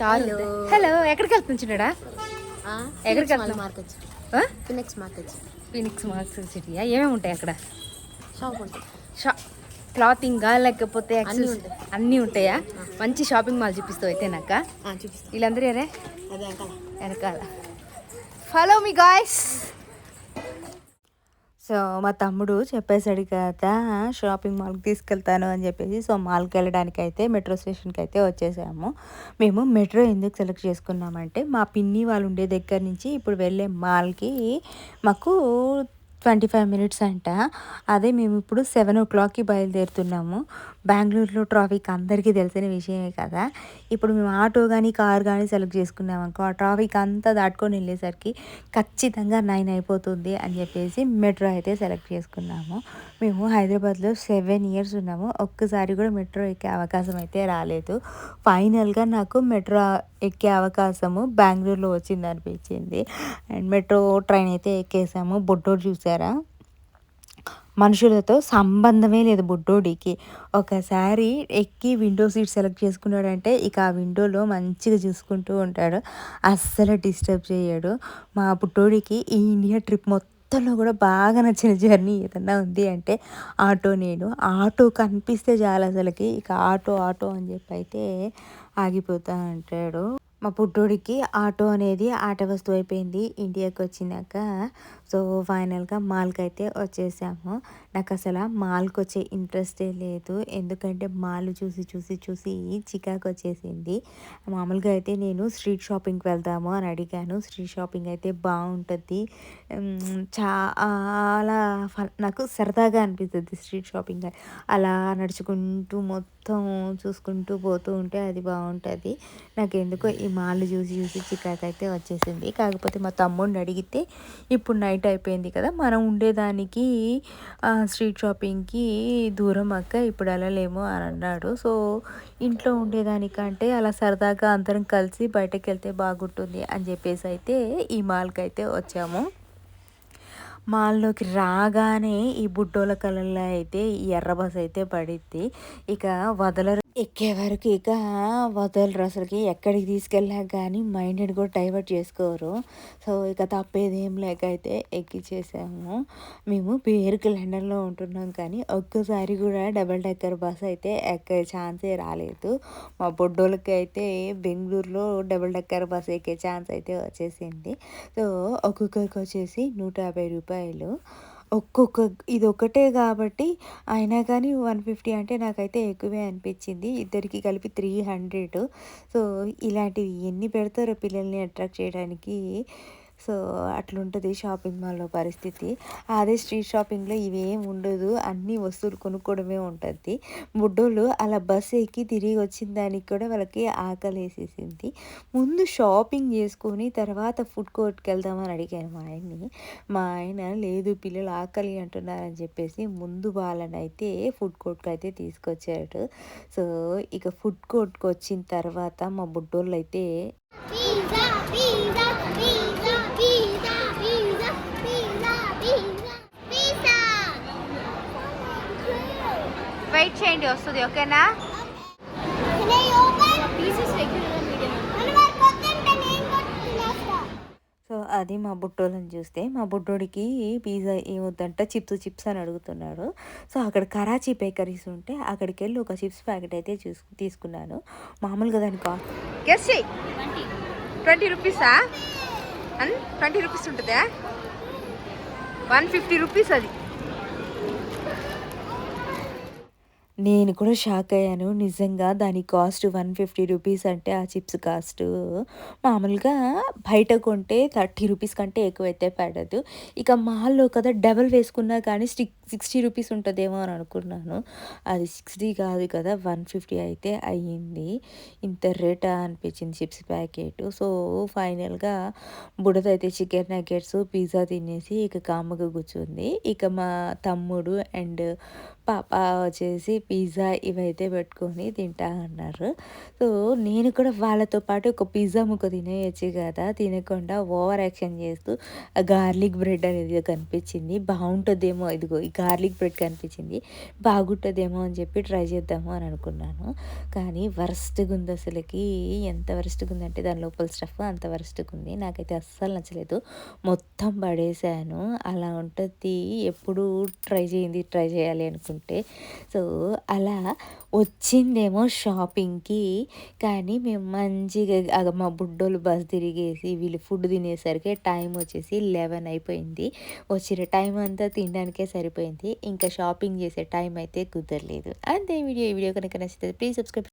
Car hello ఎక్కడికి వెళ్తుంది చిన్నడా? ఎక్కడికి వెళ్తున్నావు? Market? Phoenix market Phoenix marks సిటీయా ఏమేమి ఉంటాయి అక్కడ? షాప్ ఉంటుంది షా క్లాతింగా లేకపోతే అన్నీ ఉంటాయి. అన్నీ ఉంటాయా? మంచి షాపింగ్ మాల్ చూపిస్తావు అయితే నాక వీళ్ళందరూ అంకల్ వెనకాల. ఫాలో మీ గాయస్ సో మా తమ్ముడు చెప్పేశాడు కదా షాపింగ్ మాల్కి తీసుకెళ్తాను అని చెప్పేసి సో మాల్కి వెళ్ళడానికి అయితే మెట్రో స్టేషన్కి అయితే వచ్చేసాము. మేము మెట్రో ఎందుకు సెలెక్ట్ చేసుకున్నామంటే మా పిన్ని వాళ్ళు ఉండే దగ్గర నుంచి ఇప్పుడు వెళ్ళే మాల్కి మాకు ట్వంటీ ఫైవ్ మినిట్స్ అంట. అదే మేము ఇప్పుడు సెవెన్ ఓ క్లాక్కి బయలుదేరుతున్నాము. బెంగళూరులో ట్రాఫిక్ అందరికీ తెలిసిన విషయమే కదా. ఇప్పుడు మేము ఆటో కానీ కార్ కానీ సెలెక్ట్ చేసుకున్నాం అనుకో ఆ ట్రాఫిక్ అంతా దాటుకొని వెళ్ళేసరికి ఖచ్చితంగా నైన్ అయిపోతుంది అని చెప్పేసి మెట్రో అయితే సెలెక్ట్ చేసుకున్నాము. మేము హైదరాబాద్లో సెవెన్ ఇయర్స్ ఉన్నాము. ఒక్కసారి కూడా మెట్రో ఎక్కే అవకాశం అయితే రాలేదు. ఫైనల్గా నాకు మెట్రో ఎక్కే అవకాశము బెంగళూరులో వచ్చింది అనిపించింది అండ్ మెట్రో ట్రైన్ అయితే ఎక్కేసాము. బొడ్డోడు చూసారా? మనుషులతో సంబంధమే లేదు బుడ్డోడికి. ఒకసారి ఎక్కి విండో సీట్ సెలెక్ట్ చేసుకున్నాడంటే ఇక ఆ విండోలో మంచిగా చూసుకుంటూ ఉంటాడు. అస్సలు డిస్టర్బ్ చేయడు. మా బుడ్డోడికి ఈ ఇండియా ట్రిప్ మొత్తంలో కూడా బాగా నచ్చిన జర్నీ ఏదన్నా ఉంది అంటే ఆటో నేను. ఆటో కనిపిస్తే చాలు అసలుకి. ఇక ఆటో ఆటో అని చెప్పి అయితే ఆగిపోతా అంటాడు మా పుట్టోడికి ఆటో అనేది ఆట వస్తువు అయిపోయింది. ఇండియాకి వచ్చినాక సో ఫైనల్గా మాల్కి అయితే వచ్చేసాము. నాకు అసలు మాల్కి వచ్చే ఇంట్రెస్టే లేదు. ఎందుకంటే మాల్ చూసి చూసి చూసి చికాకు వచ్చేసింది మామూలుగా అయితే నేను స్ట్రీట్ షాపింగ్కి వెళ్దాము అని అడిగాను. స్ట్రీట్ షాపింగ్ అయితే బాగుంటుంది చాలా నాకు సరదాగా అనిపిస్తుంది స్ట్రీట్ షాపింగ్ అలా నడుచుకుంటూ మొత్తం చూసుకుంటూ పోతూ ఉంటే అది బాగుంటుంది నాకు ఎందుకో ఈ మాల్ చూసి చూసి చికాకు అయితే వచ్చేసింది. కాకపోతే మా తమ్ముడిని అడిగితే ఇప్పుడు నైట్ అయిపోయింది కదా. మనం ఉండేదానికి స్ట్రీట్ షాపింగ్కి దూరం అక్క ఇప్పుడు వెళ్ళలేము అని అన్నాడు. సో ఇంట్లో ఉండేదానికంటే అలా సరదాగా అందరం కలిసి బయటకు వెళ్తే బాగుంటుంది అని చెప్పేసి అయితే ఈ మాల్కి అయితే వచ్చాము. మాల్లోకి రాగానే ఈ బుడ్డోల కళల్లో అయితే ఈ ఎర్ర బస్ అయితే పడిద్ది. ఇక వదలరు. ఎక్కే వరకు ఇక వదలరు అసలుకి. ఎక్కడికి తీసుకెళ్ళా కానీ మైండ్ కూడా డైవర్ట్ చేసుకోరు. సో ఇక తప్పేది ఏం లేక అయితే ఎక్కిచ్చేసాము. మేము పేరుకి లండన్లో ఉంటున్నాం కానీ ఒక్కసారి కూడా డబల్ డెక్కర్ బస్ అయితే ఎక్కే ఛాన్సే రాలేదు. మా బొడ్డోళ్ళకి అయితే బెంగళూరులో డబల్ డెక్కర్ బస్ ఎక్కే ఛాన్స్ అయితే వచ్చేసింది. సో ఒక్కొక్కరికి వచ్చేసి నూట యాభై రూపాయలు ఒక్కొక్క ఇది ఒకటే కాబట్టి అయినా కానీ వన్ ఫిఫ్టీ అంటే నాకైతే ఎక్కువే అనిపించింది. ఇద్దరికి కలిపి త్రీ హండ్రెడ్. సో ఇలాంటివి ఎన్ని పెడతారో పిల్లల్ని అట్రాక్ట్ చేయడానికి సో అట్లుంటుంది షాపింగ్ మాల్లో పరిస్థితి. అదే స్ట్రీట్ షాపింగ్లో ఇవేం ఉండదు. అన్ని వస్తువులు కొనుక్కోవడమే ఉంటుంది. బుడ్డోళ్ళు అలా బస్సు ఎక్కి తిరిగి వచ్చిన దానికి కూడా వాళ్ళకి ఆకలి వేసేసింది ముందు షాపింగ్ చేసుకొని తర్వాత ఫుడ్ కోర్ట్కి వెళ్దామని అడిగాను మా ఆయన్ని. మా ఆయన లేదు పిల్లలు ఆకలి అంటున్నారని చెప్పేసి ముందు వాళ్ళని అయితే ఫుడ్ కోర్ట్కి అయితే తీసుకొచ్చాడు. సో ఇక ఫుడ్ కోర్ట్కి వచ్చిన తర్వాత మా బుడ్డోళ్ళు అయితే నేను కూడా తినేస్తా. సో అది మా బుట్టోళ్ళని చూస్తే మా బుడ్డోడికి పిజ్జా ఏమొద్దంట చిప్స్ చిప్స్ అని అడుగుతున్నాడు. సో అక్కడ కరాచీ బేకరీస్ ఉంటే అక్కడికి వెళ్ళి ఒక చిప్స్ ప్యాకెట్ అయితే చూసు తీసుకున్నాను. మామూలుగా దాని కాస్ట్ ట్వంటీ రూపీసా ట్వంటీ రూపీస్ ఉంటుందా? వన్ ఫిఫ్టీ రూపీస్ అది. నేను కూడా షాక్ అయ్యాను. నిజంగా దాని కాస్ట్ వన్ ఫిఫ్టీ రూపీస్ అంటే ఆ చిప్స్ కాస్ట్ మామూలుగా బయట కొంటే థర్టీ రూపీస్ కంటే ఎక్కువ అయితే పడదు. ఇక మాల్లో కదా డబల్ వేసుకున్నా కానీ స్టిక్ సిక్స్టీ రూపీస్ ఉంటుందేమో అని అనుకున్నాను. అది సిక్స్టీ కాదు కదా వన్ ఫిఫ్టీ అయితే అయ్యింది. ఇంత రేటా అనిపించింది చిప్స్ ప్యాకెట్ సో ఫైనల్గా బుడదైతే చికెన్ నగెట్స్ పిజ్జా తినేసి ఇక కామగా కూర్చుంది. ఇక మా తమ్ముడు అండ్ పాప వచ్చేసి పిజ్జా ఇవైతే పెట్టుకొని తింటా అన్నారు. సో నేను కూడా వాళ్ళతో పాటు ఒక పిజ్జా ముక్క తినేయచ్చు కదా తినకుండా ఓవర్ యాక్షన్ చేస్తూ గార్లిక్ బ్రెడ్ అనేది కనిపించింది. బాగుంటుందేమో ఇదిగో ఈ గార్లిక్ బ్రెడ్ కనిపించింది. బాగుంటుందేమో అని చెప్పి ట్రై చేద్దాము అని అనుకున్నాను. కానీ వరస్ట్గా ఉంది అసలుకి. ఎంత వరస్ట్గా ఉందంటే దాని లోపల స్టఫ్ అంత వరస్ట్గా ఉంది. నాకైతే అస్సలు నచ్చలేదు. మొత్తం పడేశాను అలా ఉంటుంది. ఎప్పుడు ట్రై చేయింది ట్రై చేయాలి అనుకుంటే. సో అలా వచ్చిందేమో షాపింగ్కి. కానీ మేము మంచిగా మా బుడ్డోళ్ళు బస్ తిరిగేసి వీళ్ళు ఫుడ్ తినేసరికి టైం వచ్చేసి లెవెన్ అయిపోయింది. వచ్చిన టైం అంతా తినడానికే సరిపోయింది. ఇంకా షాపింగ్ చేసే టైం అయితే కుదరలేదు. అంతే వీడియో. ఈ వీడియో కనుక నచ్చితే ప్లీజ్ సబ్స్క్రైబ్